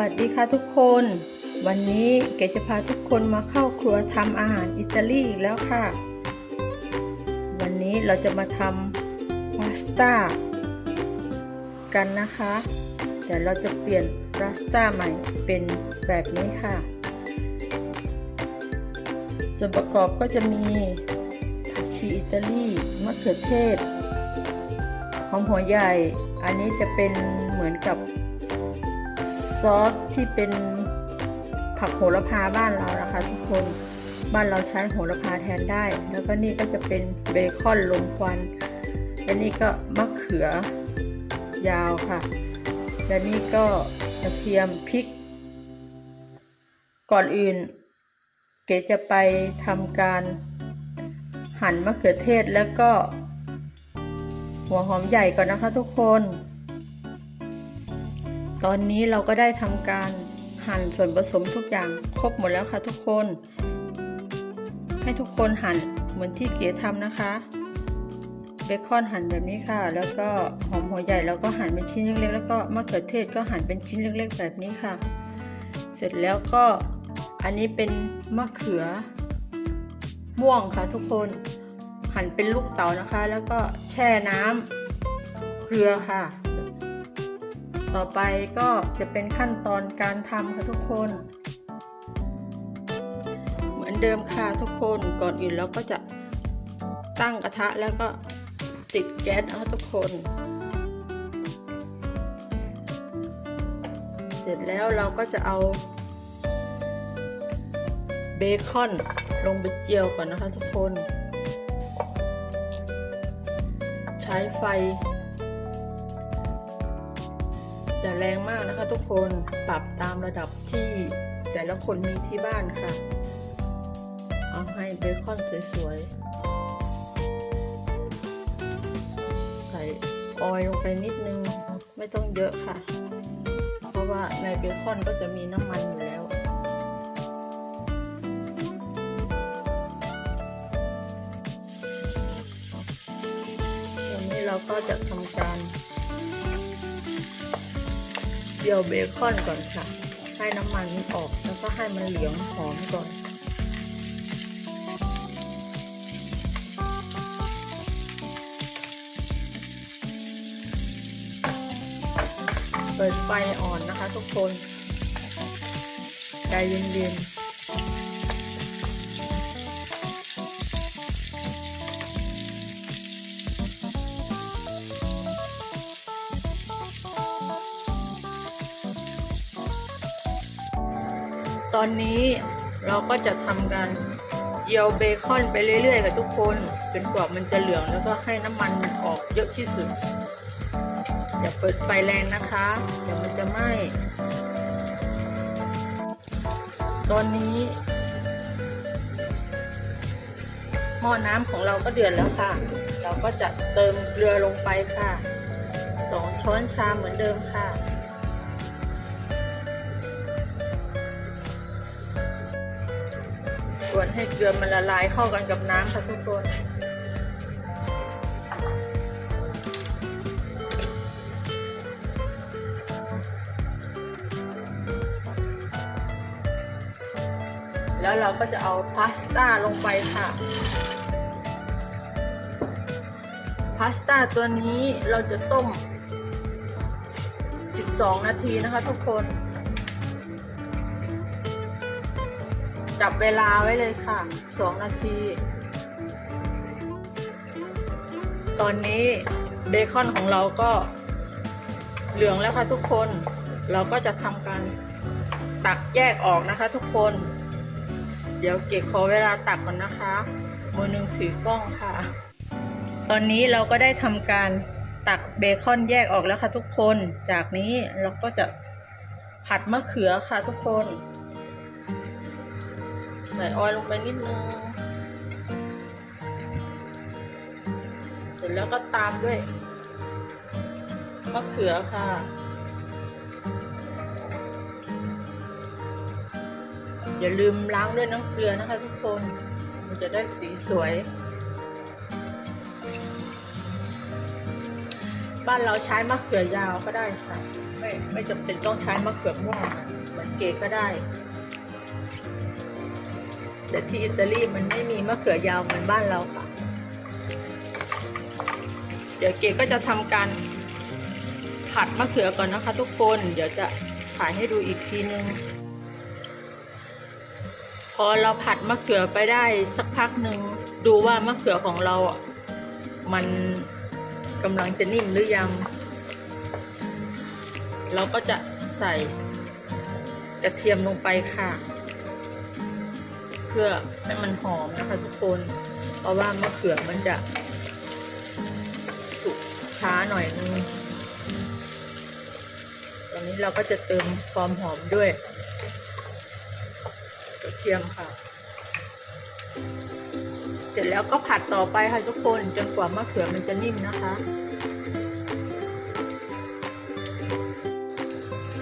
วัสดีค่ะทุกคน วันนี้เกจะพาทุกคนมาเข้าครัวทำอาหารอิตาลีอีกแล้วค่ะ วันนี้เราจะมาทำพาสต้ากันนะคะเดี๋ยวเราจะเปลี่ยนพาสต้าใหม่เป็นแบบนี้ค่ะ ส่วนประกอบก็จะมีผักชีอิตาลีมะเขือเทศหอมหัวใหญ่ อันนี้จะเป็นเหมือนกับ ซอสที่เป็นผักโหระพาบ้านเรานะคะทุกคนบ้านเราใช้โหระพาแทนได้ แล้วก็นี่ก็จะเป็นเบคอนลมควันและนี่ก็มะเขือยาวค่ะ และนี่ก็กระเทียมพริก ก่อนอื่น เก๋จะไปทำการหั่นมะเขือเทศแล้วก็หัวหอมใหญ่ก่อนนะคะทุกคน ตอนนี้เราก็ได้ทำการหั่นส่วนผสมทุกอย่างครบหมดแล้วค่ะทุกคน ให้ทุกคนหั่นเหมือนที่เก๋ทำนะคะเบคอนหั่นแบบนี้ค่ะ แล้วก็หอมหัวใหญ่แล้วก็หั่นเป็นชิ้นเล็กๆ แล้วก็มะเขือเทศก็หั่นเป็นชิ้นเล็กๆ แบบนี้ค่ะ เสร็จแล้วก็อันนี้เป็นมะเขือ ม่วงค่ะทุกคน หั่นเป็นลูกเต๋านะคะ แล้วก็แช่น้ำเกลือค่ะ ต่อไปก็จะเป็นขั้นตอนการทำค่ะทุกคน เหมือนเดิมค่ะทุกคนก่อนอื่นเราก็จะตั้งกระทะแล้วก็ติดแก๊สนะคะทุกคน เสร็จแล้วเราก็จะเอาเบคอนลงไปเจียวก่อนนะคะทุกคน ใช้ไฟ อย่าแรงมากนะคะ ทุกคนปรับตามระดับที่แต่ละคนมีที่บ้านค่ะ เอาให้เบคอนสวยๆ ใส่ออยล์ลงไปนิดนึง ไม่ต้องเยอะค่ะ เพราะว่าในเบคอนก็จะมีน้ำมันอยู่แล้วตอนนี้เราก็จะทำการ เจียวเบคอนก่อนค่ะ ให้น้ำมันมันออกแล้วก็ให้มันเหลืองหอมก่อนเปิดไฟอ่อนนะคะทุกคน ใจเย็นๆ อนนี้เราก็จะทำการเจียวเบคอนไปเรื่อยๆกับทุกคนจนกว่ามันจะเหลืองแล้วก็ให้น้ำมันมันออกเยอะที่สุด อย่าเปิดไฟแรงนะคะเดี๋ยวมันจะไหม้ตอนนี้หม้อน้ำของเราก็เดือดแล้วค่ะ เราก็จะเติมเกลือลงไปค่ะสองช้อนชามเหมือนเดิมค่ะ นให้เกลือมันละลายเข้ากันกับน้ำค่ะทุกคนแล้วเราก็จะเอาพาสต้าลงไปค่ะ พาสต้าตัวนี้เราจะต้ม 12 นาทีนะคะทุกคน จับเวลาไว้เลยค่ะ2นาที ตอนนี้เบคอนของเราก็เหลืองแล้วค่ะทุกคน เราก็จะทำการตักแยกออกนะคะทุกคน เดี๋ยวเก็บขอเวลาตักก่อนนะคะ มือหนึ่งถือกล้องค่ะ ตอนนี้เราก็ได้ทำการตักเบคอนแยกออกแล้วค่ะทุกคน จากนี้เราก็จะผัดมะเขือค่ะทุกคน ใส่ออยลงไปนิดนึง เสร็จแล้วก็ตามด้วยมะเขือค่ะอย่าลืมล้างด้วยน้ำเกลือนะคะทุกคน มันจะได้สีสวย บ้านเราใช้มะเขือยาวก็ได้ค่ะ ไม่ไม่จำเป็นต้องใช้มะเขือม่วงเหมือนเกก็ได้ แต่ที่อิตาลีมันไม่มีมะเขือยาวเหมือนบ้านเราค่ะ เดี๋ยวเกก็จะทำการผัดมะเขือก่อนนะคะ ทุกคน เดี๋ยวจะถ่ายให้ดูอีกทีนึง พอเราผัดมะเขือไปได้สักพักหนึ่งดูว่ามะเขือของเราอะมันกำลังจะนิ่มหรือยัง เราก็จะใส่กระเทียมลงไปค่ะ พื่อให้มันหอมนะคะทุกคน เพราะว่ามะเขือมันจะสุกช้าหน่อยนึงตอนนี้เราก็จะเติมความหอมด้วยกระเทียมค่ะ เสร็จแล้วก็ผัดต่อไปค่ะทุกคนจนกว่ามะเขือมันจะนิ่มนะคะ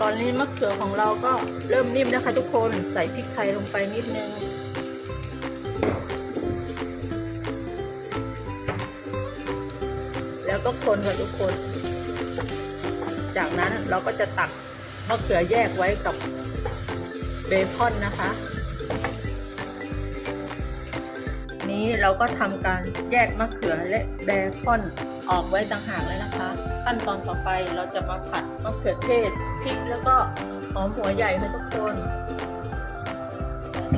ตอนนี้มะเขือของเราก็เริ่มนิ่มนะคะ ทุกคนใส่พริกไทยลงไปนิดนึง ก็คนค่ะทุกคน จากนั้นเราก็จะตักมะเขือแยกไว้กับเบคอนนะคะ นี้เราก็ทำการแยกมะเขือและเบคอนออกไว้ต่างหากเลยนะคะ ขั้นตอนต่อไปเราจะมาผัดมะเขือเทศพริกแล้วก็หอมหัวใหญ่ค่ะทุกคน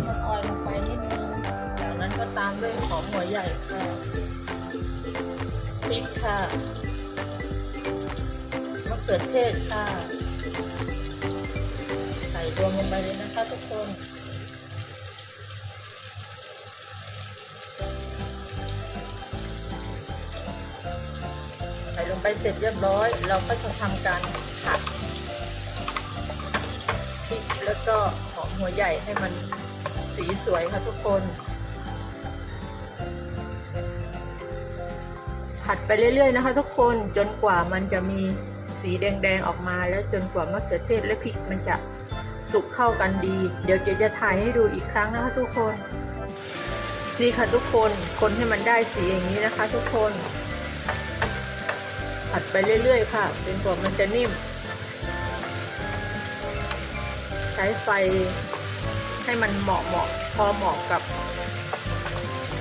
มันออยลงไปนิดนึงจากนั้นก็ตามด้วยหอมหัวใหญ่ค่ะ ริกค่ะมะเขือเทศค่ะ ใส่รวมลงไปเลยนะคะทุกคนใส่ลงไปเสร็จเรียบร้อย เราก็จะทำการผัดพริกแล้วก็หอมหัวใหญ่ให้มันสีสวยค่ะทุกคน ผัดไปเรื่อยๆนะคะ ทุกคนจนกว่ามันจะมีสีแดงๆออกมาแล้วจนกว่ามะเขือเทศและพริกมันจะสุกเข้ากันดี เดี๋ยวเจ๊จะถ่ายให้ดูอีกครั้งนะคะ ทุกคนนี่ค่ะทุกคนคนให้มันได้สีอย่างนี้นะคะ ทุกคน ผัดไปเรื่อยๆค่ะจนกว่ามันจะนิ่ม ใช้ไฟให้มันเหมาะเหมาะพอเหมาะกับ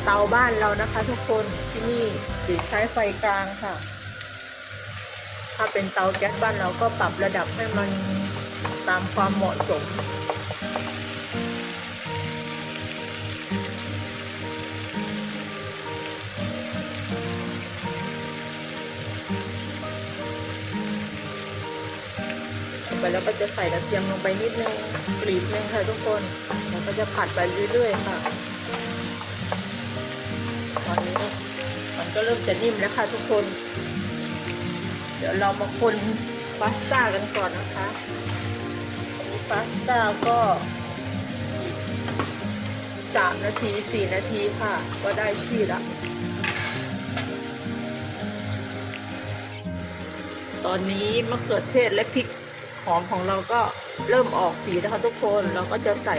เตาบ้านเรานะคะ ทุกคนที่นี่จีใช้ไฟกลางค่ะ ถ้าเป็นเตาแก๊สบ้านเราก็ปรับระดับให้มันตามความเหมาะสมไปแล้วก็จะใส่กระเทียมลงไปนิดนึงกรีบนึงค่ะทุกคน แล้วก็จะผัดไปเรื่อยๆค่ะ ก็เริ่มจะนิ่มแล้วค่ะทุกคน เดี๋ยวเรามาคนพาสต้ากันก่อนนะคะพาสต้าก็สามนาทีสี่นาทีค่ะ ก็ได้ที่ละตอนนี้มะเขือเทศและพริกหอมของเราก็เริ่มออกสีแล้วค่ะทุกคนเราก็จะใส่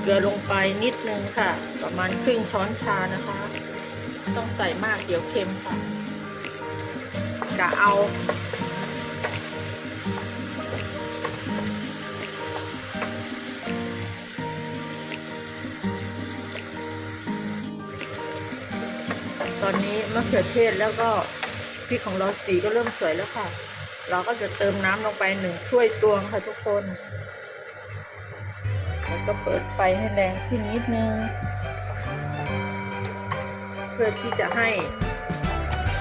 เกลือลงไปนิดนึงค่ะ ประมาณครึ่งช้อนชานะคะ ต้องใส่มากเดี๋ยวเค็มค่ะกะเอาตอนนี้มะเขือเทศแล้วก็พริกของเราสีก็เริ่มสวยแล้วค่ะ เราก็จะเติมน้ำลงไปหนึ่งถ้วยตวงค่ะทุกคน แล้วก็เปิดไฟให้แรงขึ้นนิดนึง พื่อที่จะให้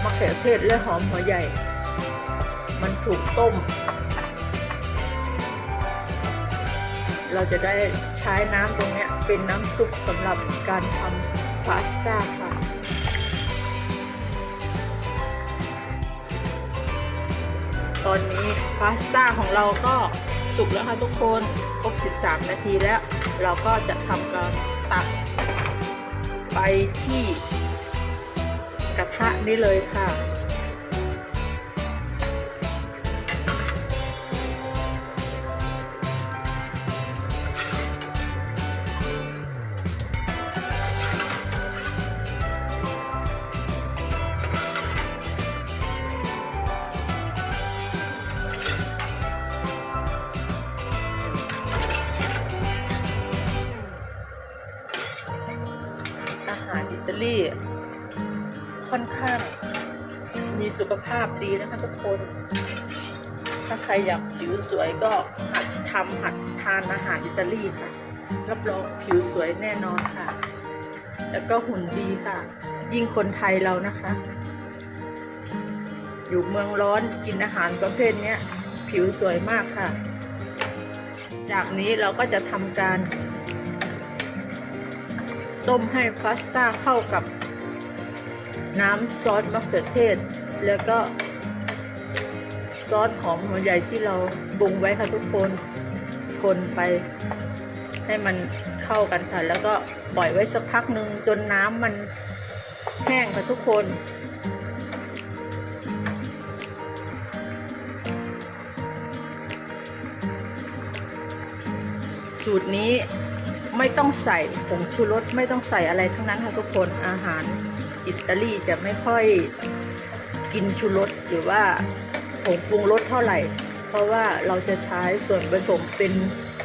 มะเขือเทศและหอมหัวใหญ่ มันถูกต้ม เราจะได้ใช้น้ำตรงนี้เป็นน้ำซุปสำหรับการทำพาสต้าค่ะตอนนี้พาสต้าของเราก็สุกแล้วค่ะทุกคนครบ 13 นาทีแล้ว เราก็จะทำการตักไปที่ ระทะนี้เลยค่ะ ขภาพดีนะคะทุกคน ถ้าใครอยากผิวสวยก็หัดทำหัดทานอาหารอิตาลีค่ะ รับรองผิวสวยแน่นอนค่ะ แล้วก็หุ่นดีค่ะ ยิ่งคนไทยเรานะคะ อยู่เมืองร้อนกินอาหารประเภทนี้ผิวสวยมากค่ะ จากนี้เราก็จะทำการ ต้มให้พาสต้าเข้ากับน้ำซอสมะเขือเทศ แล้วก็ซอสหอมหัวใหญ่ที่เราปรุงไว้ค่ะทุกคนคนไป ให้มันเข้ากันค่ะ แล้วก็ปล่อยไว้สักพักหนึ่งจนน้ำมันแห้งค่ะทุกคน สูตรนี้ไม่ต้องใส่ผงชูรสไม่ต้องใส่อะไรทั้งนั้นค่ะทุกคนอาหารอิตาลีจะไม่ค่อย กินชูรสหรือว่าผงปรุงรสเท่าไหร่ เพราะว่าเราจะใช้ส่วนผสมเป็น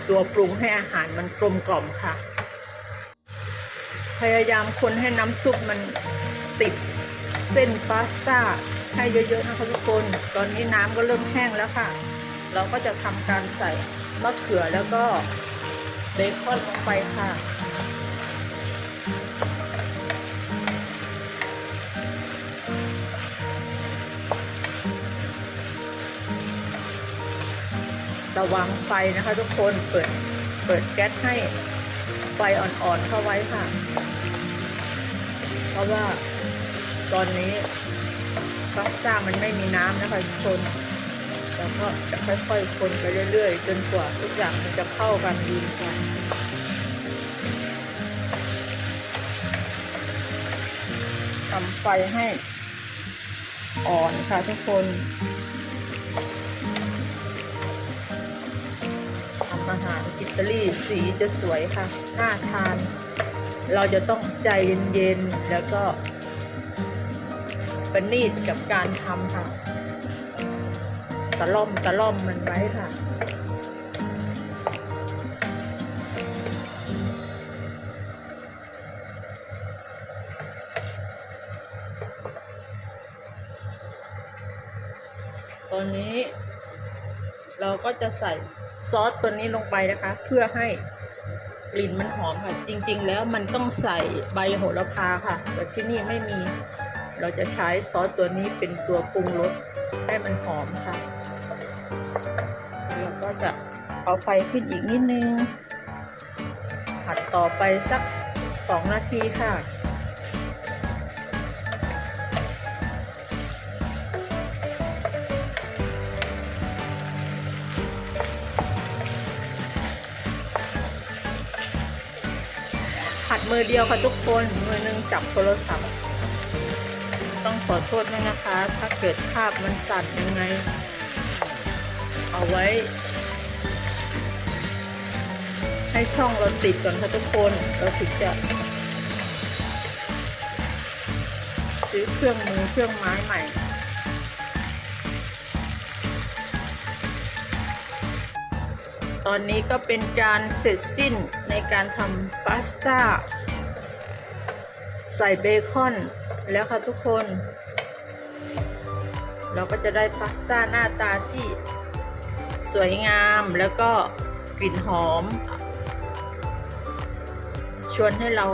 ตัวปรุงให้อาหารมันกลมกล่อมค่ะ พยายามคนให้น้ำซุปมันติดเส้นพาสต้าให้เยอะๆนะคะทุกคน ตอนนี้น้ำก็เริ่มแห้งแล้วค่ะ เราก็จะทำการใส่มะเขือแล้วก็เบคอนลงไปค่ะ ระวังไฟนะคะทุกคนเปิดเปิดแก๊สให้ไฟอ่อนๆเข้าไว้ค่ะ เพราะว่าตอนนี้พาสต้ามันไม่มีน้ำนะคะทุกคนแล้วก็จะค่อยๆคนไปเรื่อยๆ จนกว่าทุกอย่างมันจะเข้ากันดีค่ะทำไฟให้อ่อนค่ะทุกคน อรอิตาลีสีจะสวยค่ะน่าทาน เราจะต้องใจเย็นๆ แล้วก็ประณีตกับการทำค่ะ ตะล่อมตะล่อมมันไว้ค่ะตอนนี้ เราก็จะใส่ซอสตัวนี้ลงไปนะคะ เพื่อให้กลิ่นมันหอมค่ะ จริงๆ แล้วมันต้องใส่ใบโหระพาค่ะ แต่ที่นี่ไม่มี เราจะใช้ซอสตัวนี้เป็นตัวปรุงรสให้มันหอมค่ะเราก็จะเอาไฟขึ้นอีกนิดนึงผัดต่อไปสักสองนาทีค่ะ มือเดียวค่ะทุกคนมือหนึงจับโทรศัพท์ ต้องขอโทษด้วยนะคะ ถ้าเกิดภาพมันสั่นยังไง เอาไว้ ให้ช่องเราติดก่อนค่ะทุกคน เราถึงจะ ซื้อเครื่องมือเครื่องไม้ใหม่ตอนนี้ก็เป็นการเสร็จสิ้นในการทำพาสต้า ส่เบคอนแล้วค่ะทุกคน เราก็จะได้พาสต้าหน้าตาที่สวยงามแล้วก็กลิ่นหอม ชวนให้เรา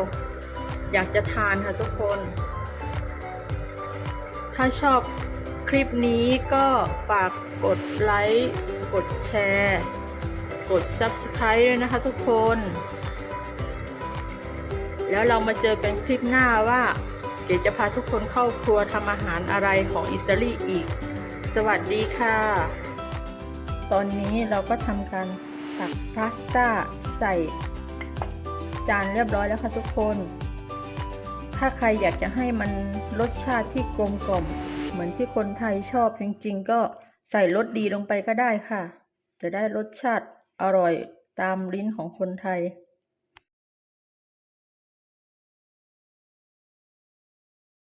อยากจะทานค่ะทุกคน ถ้าชอบคลิปนี้ก็ฝากกดไลค์ กดแชร์ กด Subscribe ด้วยนะคะทุกคน แล้วเรามาเจอกันคลิปหน้าว่าเดี๋จะพาทุกคนเข้าครัวทำอาหารอะไรของอิตาลีอีก สวัสดีค่ะ ตอนนี้เราก็ทำการตักพาสต้าใส่จานเรียบร้อยแล้วค่ะทุกคน ถ้าใครอยากจะให้มันรสชาติที่กลมกล่อม เหมือนที่คนไทยชอบจริงๆ ก็ใส่รสดีลงไปก็ได้ค่ะ จะได้รสชาติอร่อยตามลิ้นของคนไทย